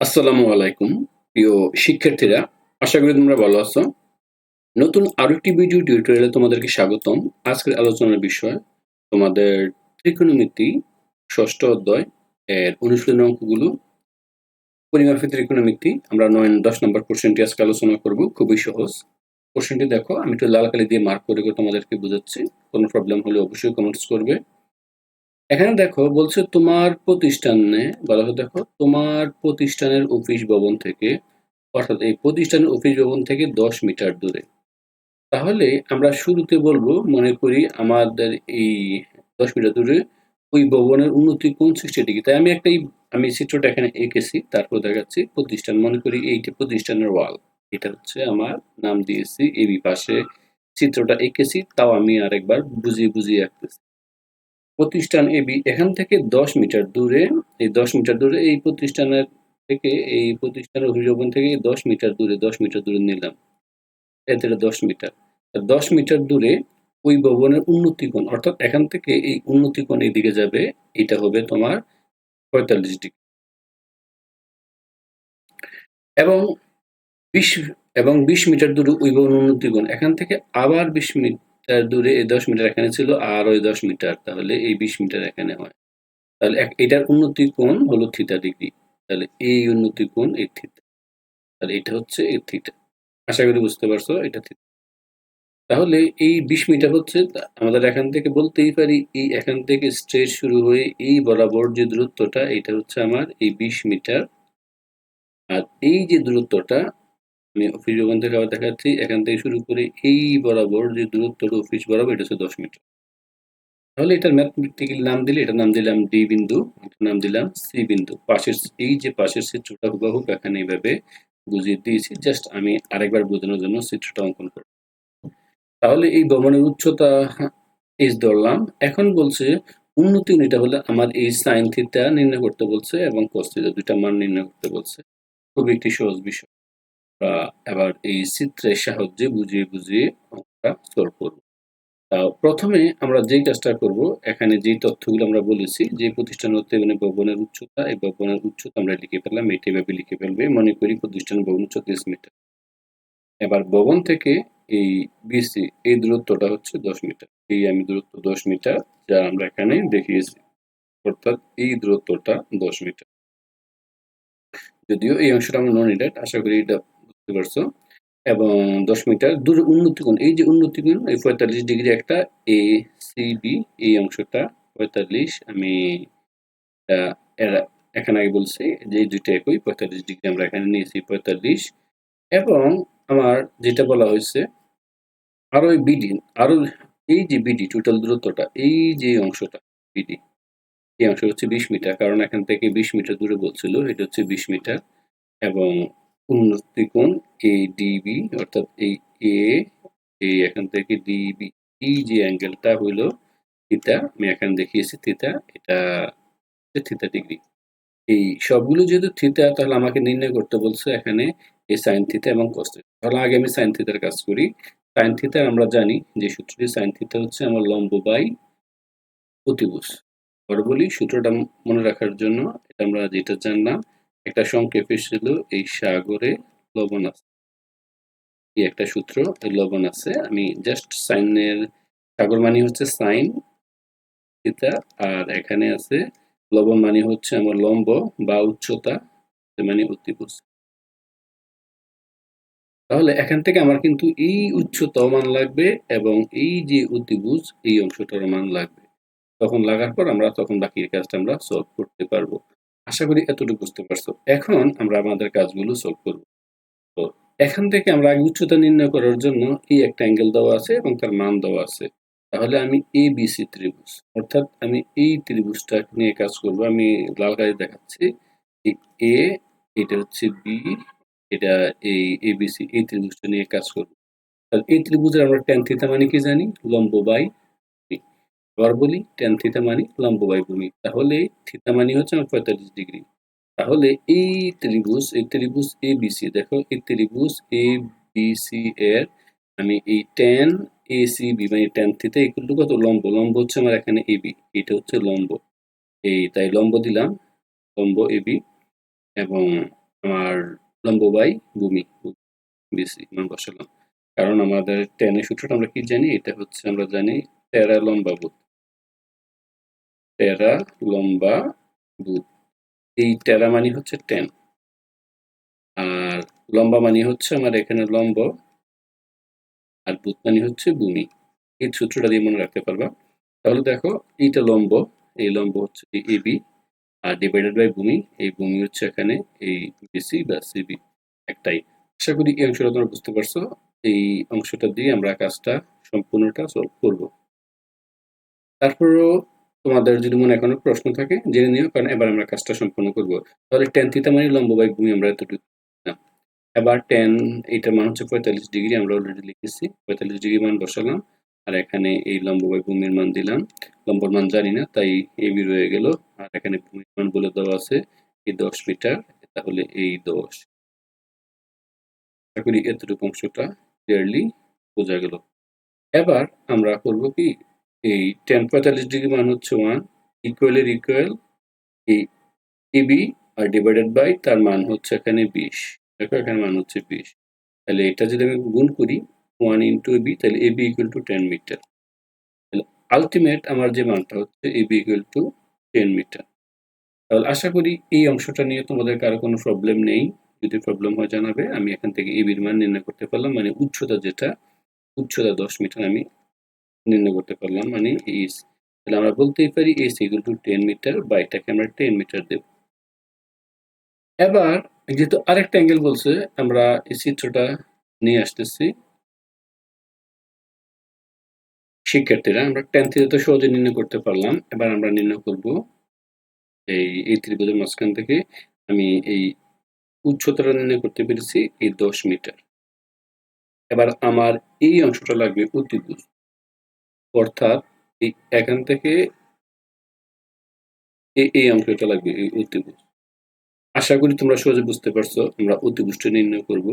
আসসালামু আলাইকুম, প্রিয় শিক্ষার্থীরা। আশা করি তোমরা ভালো আছো। নতুন আরও একটি ভিডিও টিউটোরিয়ালে তোমাদেরকে স্বাগতম। আজকের আলোচনার বিষয় তোমাদের ত্রিকোণমিতি ষষ্ঠ অধ্যায় এর অনুশীলন অঙ্কগুলো। পরিমাপের ত্রিকোণমিতি, আমরা নয়, দশ নম্বর কোশ্চেনটি আজকে আলোচনা করব। খুবই সহজ। কোশ্চেনটি দেখো, আমি একটু লাল কালি দিয়ে মার্ক করে তোমাদেরকে বুঝাচ্ছি। কোনো প্রবলেম হলে অবশ্যই কমেন্টস করবে। এখানে দেখো বলছে তোমার প্রতিষ্ঠানে, বলা হয় দেখো, তোমার প্রতিষ্ঠানের অফিস ভবন থেকে, অর্থাৎ এই প্রতিষ্ঠানের অফিস ভবন থেকে দশ মিটার দূরে। তাহলে আমরা শুরুতে বলব, মনে করি আমাদের এই দশ মিটার দূরে ওই ভবনের উন্নতি কোন সিক্সটি ডিগ্রি তাই আমি একটা এই- আমি চিত্রটা এখানে এঁকেছি, তারপর দেখাচ্ছি প্রতিষ্ঠান। মনে করি এইটা প্রতিষ্ঠানের ওয়াল। এটা হচ্ছে আমার নাম দিয়েছি এবি পাশে চিত্রটা এঁকেছি, তাও আমি আরেকবার বুঝিয়ে বুঝিয়ে আঁকতেছি। প্রতিষ্ঠান এবি এখান থেকে দশ মিটার দূরে, এই দশ মিটার দূরে এই প্রতিষ্ঠানের থেকে, এই প্রতিষ্ঠানের অভিযোগন থেকে দশ মিটার দূরে, দশ মিটার দূরে নিলাম। এতে দশ মিটার। দশ মিটার দূরে ওই ভবনের উন্নতি কোণ অর্থাৎ এখান থেকে এই উন্নতি এই দিকে যাবে, এটা হবে তোমার পঁয়তাল্লিশ ডিগ্রি। এবং বিশ এবং বিশ মিটার দূরে ওই ভবনের উন্নতি কোণ এখান থেকে আবার বিশ মিটার দূরে এই দশ মিটার এখানে ছিল আর ওই দশ মিটার, তাহলে এই বিশ মিটার এখানে হয়। তাহলে এটার উন্নতি কোণ হলো থিতা ডিগ্রি তাহলে এই উন্নতি কোণ এই থিটা তাহলে এটা হচ্ছে এই থিটা আশা করি বুঝতে পারছ, এটা থিটা তাহলে এই বিশ মিটার হচ্ছে, আমাদের এখান থেকে বলতেই পারি, এই এখান থেকে স্ট্রেট শুরু হয়ে এই বরাবর যে দূরত্বটা, এটা হচ্ছে আমার এই বিশ মিটার। আর এই যে দূরত্বটা আমি অফিস ওখান থেকে আবার দেখাচ্ছি, এখান থেকে শুরু করে এই বরাবর যে দূরত্বটা অফিস বরাবর, এটা হচ্ছে দশ মিটার। তাহলে এটার ম্যাথমেটিক্যাল নাম দিলে, এটার নাম দিলাম ডি বিন্দু, এটার নাম দিলাম সি বিন্দু। পাশের এই যে পাশের চিত্রটা হুবাহুব এখানে এইভাবে বুঝিয়ে দিয়েছি জাস্ট আমি আরেকবার বোঝানোর জন্য চিত্রটা অঙ্কন করব। তাহলে এই ভবনের উচ্চতা এইচ ধরলাম। এখন বলছে উন্নতি এটা হলে আমার এই সাইন থিটা নির্ণয় করতে বলছে এবং থিটা দুইটা মান নির্ণয় করতে বলছে। খুব একটি সহজ বিষয়। আমরা এবার এই চিত্রের সাহায্যে বুঝিয়ে বুঝিয়ে অঙ্কটা সলভ করব। প্রথমে আমরা যেই কাজটা করব, এখানে যেই তথ্যগুলো আমরা বলেছি যে প্রতিষ্ঠান হতে মানে ভবনের উচ্চতা, এই ভবনের উচ্চতা আমরা লিখে ফেললাম এইটা এভাবে লিখে ফেলবে, মনে করি প্রতিষ্ঠান ভবন তিরিশ মিটার এবার ভবন থেকে এই বিসি এই দূরত্বটা হচ্ছে দশ মিটার এই আমি দূরত্ব দশ মিটার যা আমরা এখানে দেখিয়েছি, অর্থাৎ এই দূরত্বটা দশ মিটার যদিও এই অংশটা আমরা নন এডাট আশা করি এটা পারছ? এবং দশ মিটার দূরে উন্নতি কোণ, এই যে উন্নতি কোণ, এই পঁয়তাল্লিশ ডিগ্রি একটা এ সি বি এই অংশটা, পঁয়তাল্লিশ, আমি এখানে আগে বলছি যে এই দুইটা একই, পঁয়তাল্লিশ ডিগ্রি আমরা এখানে নিয়েছি, পঁয়তাল্লিশ। এবং আমার যেটা বলা হয়েছে আরও ওই বিডি আরও এই যে বিডি টোটাল দূরত্বটা, এই যে অংশটা বিডি এই অংশ হচ্ছে বিশ মিটার, কারণ এখান থেকে বিশ মিটার দূরে বলছিল, এটা হচ্ছে বিশ মিটার। এবং উন্নতি কোণ এ ডিবি অর্থাৎ এই এ এই এখান থেকে ডিবি এই যে অ্যাঙ্গেলটা হইল থিটা, আমি এখানে দেখিয়েছি থিটা, এটা থিতা ডিগ্রি। এই সবগুলো যেহেতু থিতা তাহলে আমাকে নির্ণয় করতে বলছে এখানে এই সাইন থিটা এবং কস তাহলে আগে আমি সাইন থিটার কাজ করি। সাইন থিটা আমরা জানি যে সূত্রটি সাইন থিটা হচ্ছে আমার লম্ব বাই অতিভুজ। বলি সূত্রটা মনে রাখার জন্য এটা আমরা যেটা জানলাম একটা সংক্ষেপ ছিল, এই সাগরে লবণ আছে। এই একটা সূত্র? লবণ আছে। আমি জাস্ট সাইনের সাগর মানে হচ্ছে সাইন থিটা আর এখানে আছে, লবণ মানে হচ্ছে আমার লম্ব বা উচ্চতা মানে অতিভুজ তাহলে এখান থেকে আমার কিন্তু এই উচ্চতাও মান লাগবে এবং এই যে অতিভুজ, এই অংশটার মান লাগবে। তখন লাগার পর আমরা, তখন বাকি কাজটা আমরা সলভ করতে পারব। আশা করি এতটুকু বুঝতে পারছ। এখন আমরা আমাদের কাজগুলো সলভ করব। তো এখান থেকে আমরা আগে উচ্চতা নির্ণয় করার জন্য এই একটা অ্যাঙ্গেল দেওয়া আছে এবং তার মান দেওয়া আছে। তাহলে আমি এ বিসি ত্রিভুজ, অর্থাৎ আমি এই ত্রিভুজটা নিয়ে কাজ করব। আমি লাল কালি দেখাচ্ছি এ এটা হচ্ছে বি এটা এই এ এবিসি এই ত্রিভুজটা নিয়ে কাজ করব। এই ত্রিভুজের আমরা ট্যান থিটা মানে কি জানি? লম্ব বাই। আবার বলি ট্যান থিটা মানে লম্ব ভূমি তাহলে থিটা মানে হচ্ছে আমার পঁয়তাল্লিশ ডিগ্রি। তাহলে এই ত্রিভুজ এই ত্রিভুজ এ বিসি দেখো, এই ত্রিভুজ এ বিসি এর আমি এই ট্যান এ সি বি মানে ট্যান থিটা ইকুয়াল টু কত? লম্ব। লম্ব হচ্ছে আমার এখানে এবি এটা হচ্ছে লম্ব। এই, তাই লম্ব দিলাম, লম্ব এ বি এবং আমার লম্ব বাই ভূমি বিসি মান বসালাম। কারণ আমাদের টেনের সূত্রটা আমরা কি জানি? এটা হচ্ছে আমরা জানি তেরা টেরা, লম্বা বুথ এই টেরা মানি হচ্ছে টেন। আর লম্বা মানি হচ্ছে আমার এখানে লম্ব। আর বুথ মানি হচ্ছে ভূমি এই সূত্রটা দিয়ে মনে রাখতে পারবা। তাহলে দেখো, এইটা লম্ব, এই লম্ব হচ্ছে এবি আর ডিভাইডেড বাই ভূমি এই ভূমি হচ্ছে এখানে এই বিসি বা সিবি একটাই। আশা করি এই অংশটা তোমরা বুঝতে পারছ। এই অংশটা দিয়ে আমরা কাজটা সম্পূর্ণটা সলভ করব। তারপরও তোমাদের যদি মনে কোনো প্রশ্ন থাকে, জেনে নিও, কারণ এবার আমরা কাজটা সম্পূর্ণ করব। তাহলে টেন থিতা মানে লম্ব বাই ভূমি আমরা এতটুকু এবার টেন এইটার মান হচ্ছে পঁয়তাল্লিশ ডিগ্রি, আমরা অলরেডি লিখেছি। পঁয়তাল্লিশ ডিগ্রি মান বসালাম, আর এখানে এই লম্ব ভূমির মান দিলাম। লম্বর মান জানি না, তাই এবি রয়ে গেল। আর এখানে ভূমির মান বলে দেওয়া আছে, এই দশ মিটার, তাহলে এই দশ। আশা এতটুকু অংশটা ক্লিয়ারলি বোঝা গেল। এবার আমরা করব কি? এই টেন পঁয়তাল্লিশ ডিগ্রি মান হচ্ছে ওয়ান ইকুয়ালের ইকুয়াল এই এবি আর ডিভাইডেড বাই তার মান হচ্ছে এখানে বিশ। দেখো এখানে মান হচ্ছে বিশ। তাহলে এটা যদি আমি গুণ করি ওয়ান ইন্টু বি তাহলে A B equal to ten metre তাহলে আলটিমেট আমার যে মানটা হচ্ছে A B equal to ten metre তাহলে আশা করি এই অংশটা নিয়ে তোমাদের কারও কোনো প্রবলেম নেই। যদি প্রবলেম হয় জানাবে, আমি এখান থেকে এ বির মান নির্ণয় করতে পারলাম। মানে উচ্চতা যেটা, উচ্চতা দশ মিটার আমি নির্ণয় করতে পারলাম। মানে এইস তাহলে আমরা বলতেই পারি S equal to ten metre বা এটাকে আমরা টেন মিটার দেব। এবার যেহেতু আরেকটা অ্যাঙ্গেল বলছে, আমরা এই চিত্রটা নিয়ে আসতেছি। শিক্ষার্থীরা, আমরা টেন থেকে তো সহজে নির্ণয় করতে পারলাম। এবার আমরা নির্ণয় করব এই এই ত্রিভুজের মাঝখান থেকে আমি এই উচ্চতাটা নির্ণয় করতে পেরেছি, এই দশ মিটার এবার আমার এই অংশটা লাগবে অতিভুজ অর্থাৎ এখান থেকে এই অংশটা লাগবে, এই অতিভুজ। আশা করি তোমরা সহজে বুঝতে পারছ, আমরা অতিভুজটা নির্ণয় করব।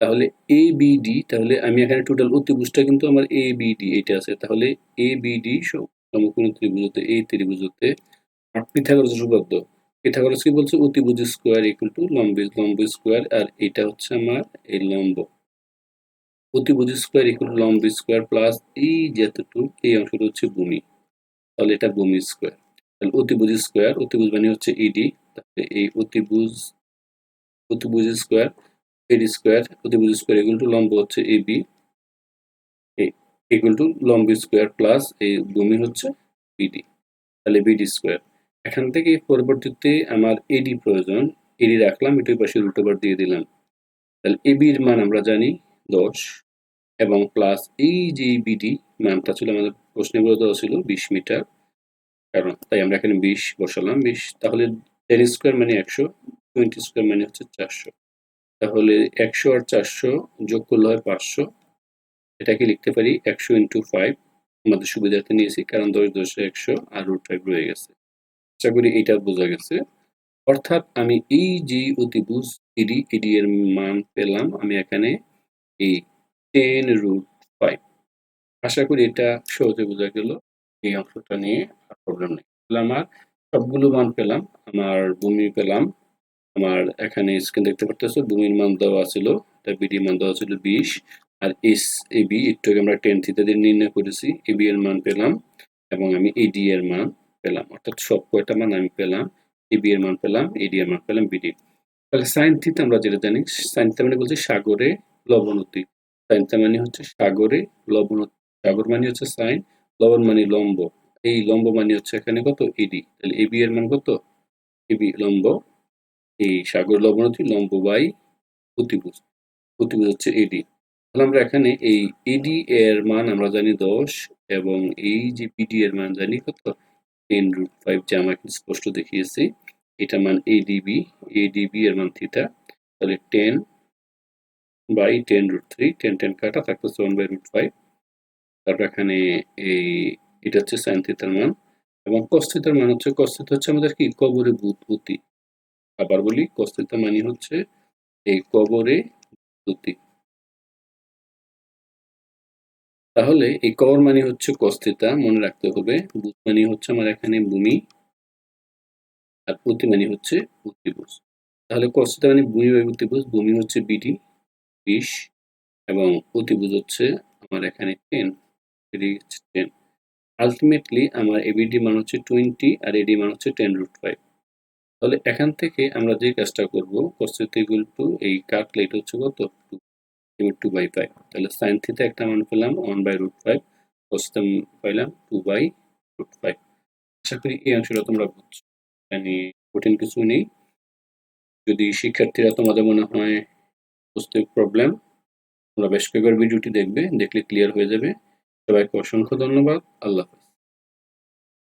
তাহলে এ বিডি তাহলে আমি এখানে টোটাল অতিভুজটা কিন্তু আমার এ বিডি এটা আছে। তাহলে এ বিডি সমকোণ ত্রিভুজতে এই ত্রিভুজতে পিথাগোরাস উপপাদ্য পিথাগোরাস কি বলছে? অতিভুজ স্কোয়ার ইকুয়াল টু লম্ব লম্ব স্কোয়ার আর এটা হচ্ছে আমার এই লম্ব। অতিভুজ স্কোয়ার ইকুয়াল লম্ব স্কোয়ার প্লাস এই যেতটুকু এই অংশটা হচ্ছে ভূমি। তাহলে এটা ভূমি স্কোয়ার তাহলে অতিভুজ স্কোয়ার অতিভুজ মানে হচ্ছে ইডি তাহলে এই অতিভুজ অতিভুজ স্কোয়ার এডি স্কোয়ার অতিভুজ স্কোয়ার ইকুয়াল টু লম্ব হচ্ছে এ বি ইকুয়াল টু লম্ব স্কোয়ার প্লাস এই ভূমি হচ্ছে বিডি তাহলে বিডি স্কোয়ার এখান থেকে পরবর্তীতে আমার এডি প্রয়োজন এডি রাখলাম, এটার পাশে উল্টোবার দিয়ে দিলাম। তাহলে এবির মান আমরা জানি দশ এবং প্লাস এই যে বিডি মানটা ছিল আমাদের প্রশ্নে বলে দেওয়া ছিল বিশ মিটার। কারণ তাই আমরা এখানে বিশ বসালাম। বিশ তাহলে টেন স্কোয়ার মানে একশো টোয়েন্টি স্কোয়ার মানে হচ্ছে চারশো। তাহলে একশো আর চারশো যোগ করলে হয় পাঁচশো। এটাকে লিখতে পারি একশো ইন্টু ফাইভ আমাদের সুবিধাতে নিয়েছি, কারণ দশ দশে একশো আর রুট ফাইভ রয়ে গেছে। আশা করি এইটা বোঝা গেছে। অর্থাৎ আমি এই যে অতিভুজ ইডি ইডি এর মান পেলাম, আমি এখানে এই টেন রুট ফাইভ আশা করি এটা সহজে বোঝা গেল। এই অংশটা নিয়ে আর প্রবলেম নেই। তাহলে আমার সবগুলো মান পেলাম, আমার ভূমি পেলাম, আমার এখানে স্ক্রিন দেখতে পারতেছো, ভূমির মান দেওয়া ছিল তার বিডি মান দেওয়া ছিল বিশ, আর এস এ বি একটু আমরা টেন থিতা দিয়ে নির্ণয় করেছি। এ বি এর মান পেলাম এবং আমি এডি এর মান পেলাম। অর্থাৎ সব কয়টা মান আমি পেলাম এ বি এর মান পেলাম এডি এর মান পেলাম বিডি তাহলে সাইন থিতা আমরা যেটা জানি সাইন থিতা মানে বলছি সাগরে লবণতি সাইন থিতা মানে হচ্ছে সাগরে লবণতি সাগর মানে হচ্ছে সাইন লবণ মানে লম্ব। এই লম্ব মানে হচ্ছে এখানে কত? এডি তাহলে এবি এর মান কত? এবি লম্ব। এই সাগর লবণতি লম্ব বাই প্রতিভুজ প্রতিভুজ হচ্ছে এডি তাহলে আমরা এখানে এই এডি এর মান আমরা জানি দশ এবং এই যে বিডি এর মান জানি কত? টেন রুট ফাইভ যে আমাকে স্পষ্ট দেখিয়েছি, এটা মান এডিবি এডিবি এর মান থিটা তাহলে ten by ten root three ten ten কাটা থাকতেছে ওয়ান বাই রুট ফাইভ তারপর এখানে এই, এটা হচ্ছে সাইন থিতার মান এবং কস্থিতার মান হচ্ছে কস্থিতা হচ্ছে আমাদের কি? কবরে বুৎপত্তি। আবার বলি কস্থিতা মানে হচ্ছে এই কবরে বুৎপত্তি। তাহলে এই কবর মানে হচ্ছে কস্থিতা মনে রাখতে হবে। বুধ মানে হচ্ছে আমার এখানে ভূমি আর প্রতি মানে হচ্ছে প্রতিভুজ তাহলে কস্তুতা মানে ভূমি বাই অতিভুজ ভূমি হচ্ছে বিডি বিশ এবং অতিভুজ হচ্ছে আমার এখানে টেন এডি হচ্ছে টেন আলটিমেটলি আমার এবিডি মান হচ্ছে টোয়েন্টি আর এডি মান হচ্ছে টেন রুট ফাইভ তাহলে এখান থেকে আমরা যে কাজটা করব ইকুয়াল টু এই কাটলে এটা হচ্ছে কত? টু টু বাই ফাইভ তাহলে সাইন থিটা একটা মান পেলাম one by root five cos theta পাইলাম টু বাই রুট ফাইভ আশা করি এই অংশটা তোমরা বুঝছ। মানে কঠিন কিছু নেই। যদি শিক্ষার্থীরা তোমাদের মনে হয় বুঝতে প্রবলেম তোমরা বেশ কয়েকবার ভিডিওটি দেখবে, দেখলে ক্লিয়ার হয়ে যাবে। সবাইকে অসংখ্য ধন্যবাদ। আল্লাহ